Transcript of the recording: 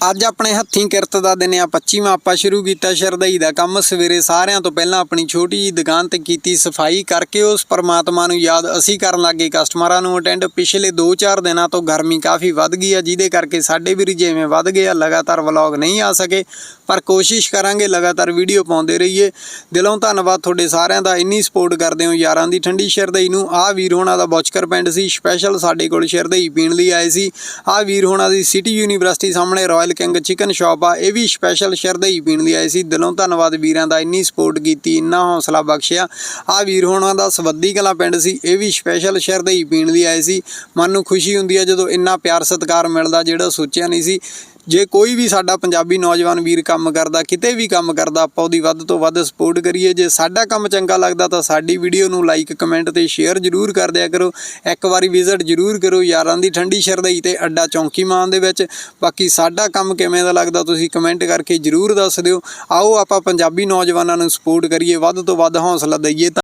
ਅੱਜ ਆਪਣੇ ਹੱਥੀਂ ਕਿਰਤ ਦਾ ਦਿਨ ਆ 25ਵਾਂ ਆਪਾਂ ਸ਼ੁਰੂ ਕੀਤਾ ਸ਼ਰਦਈ ਦਾ ਕੰਮ। ਸਵੇਰੇ ਸਾਰਿਆਂ ਤੋਂ ਪਹਿਲਾਂ ਆਪਣੀ ਛੋਟੀ ਜੀ ਦੁਕਾਨ ਤੇ ਕੀਤੀ ਸਫ਼ਾਈ ਕਰਕੇ ਉਸ ਪਰਮਾਤਮਾ ਨੂੰ ਯਾਦ ਅਸੀਂ ਕਰਨ ਲੱਗੇ ਕਸਟਮਰਾਂ ਨੂੰ ਅਟੈਂਡ। ਪਿਛਲੇ 2-4 ਦਿਨਾਂ ਤੋਂ ਗਰਮੀ ਕਾਫੀ ਵੱਧ ਗਈ ਆ, ਜਿਹਦੇ ਕਰਕੇ ਸਾਡੇ ਵੀ ਜਿਵੇਂ ਵੱਧ ਗਏ ਆ, ਲਗਾਤਾਰ ਵਲੌਗ ਨਹੀਂ ਆ ਸਕੇ। ਪਰ ਕੋਸ਼ਿਸ਼ ਕਰਾਂਗੇ ਲਗਾਤਾਰ ਵੀਡੀਓ ਪਾਉਂਦੇ ਰਹੀਏ। ਦਿਲੋਂ ਧੰਨਵਾਦ ਤੁਹਾਡੇ ਸਾਰਿਆਂ ਦਾ, ਇੰਨੀ ਸਪੋਰਟ ਕਰਦੇ ਹੋ ਯਾਰਾਂ ਦੀ ਠੰਡੀ ਸ਼ਰਦਈ ਨੂੰ। ਆ ਵੀਰ ਹੋਣਾ ਦਾ ਬੌਚਕਰ ਪਿੰਡ ਸੀ ਸਪੈਸ਼ਲ ਸਾਡੇ ਕੋਲ ਸ਼ਰਦਈ ਪੀਣ ਲਈ ਆਏ ਸੀ। ਆ ਵੀਰ ਹੋਣਾ ਦੀ ਸਿਟੀ ਯੂਨੀਵਰਸਿਟੀ ਸਾਹਮਣੇ ਰਾਇਲ ਕਿੰਗ ਚਿਕਨ ਸ਼ਾਪ ਆ, ਇਹ ਵੀ ਸਪੈਸ਼ਲ ਸ਼ਰਦਈ ਪੀਣ ਲਈ ਆਏ ਸੀ। ਦਿਲੋਂ ਧੰਨਵਾਦ ਵੀਰਾਂ ਦਾ, ਇੰਨੀ ਸਪੋਰਟ ਕੀਤੀ, ਇੰਨਾ ਹੌਸਲਾ ਬਖਸ਼ਿਆ। ਆ ਵੀਰ ਹੋਣਾ ਦਾ ਸਵੱਦੀ ਕਲਾ ਪਿੰਡ ਸੀ, ਇਹ ਵੀ ਸਪੈਸ਼ਲ ਸ਼ਰਦਈ ਪੀਣ ਲਈ ਆਏ ਸੀ। ਮਨ ਨੂੰ ਖੁਸ਼ੀ ਹੁੰਦੀ ਹੈ ਜਦੋਂ ਇੰਨਾ ਪਿਆਰ ਸਤਿਕਾਰ ਮਿਲਦਾ, ਜਿਹੜਾ ਸੋਚਿਆ ਨਹੀਂ ਸੀ। ਜੇ ਕੋਈ ਵੀ ਸਾਡਾ ਪੰਜਾਬੀ ਨੌਜਵਾਨ ਵੀਰ ਕੰਮ ਕਰਦਾ, ਕਿਤੇ ਵੀ ਕੰਮ ਕਰਦਾ, ਆਪਾਂ ਉਹਦੀ ਵੱਧ ਤੋਂ ਵੱਧ ਸਪੋਰਟ ਕਰੀਏ। ਜੇ ਸਾਡਾ ਕੰਮ ਚੰਗਾ ਲੱਗਦਾ ਤਾਂ ਸਾਡੀ ਵੀਡੀਓ ਨੂੰ ਲਾਈਕ ਕਮੈਂਟ ਤੇ ਸ਼ੇਅਰ ਜਰੂਰ ਕਰ ਦਿਆ ਕਰੋ। ਇੱਕ ਵਾਰੀ ਵਿਜ਼ਿਟ ਜਰੂਰ ਕਰੋ ਯਾਰਾਂ ਦੀ ਠੰਡੀ ਸ਼ਰਦਈ ਤੇ ਅੱਡਾ ਚੌਂਕੀ ਮਾਨ ਦੇ ਵਿੱਚ। ਬਾਕੀ ਸਾਡਾ ਕੰਮ ਕਿਵੇਂ ਦਾ ਲੱਗਦਾ ਤੁਸੀਂ ਕਮੈਂਟ ਕਰਕੇ ਜਰੂਰ ਦੱਸ ਦਿਓ। ਆਓ ਆਪਾਂ ਪੰਜਾਬੀ ਨੌਜਵਾਨਾਂ ਨੂੰ ਸਪੋਰਟ ਕਰੀਏ, ਵੱਧ ਤੋਂ ਵੱਧ ਹੌਸਲਾ ਦਈਏ ਤਾਂ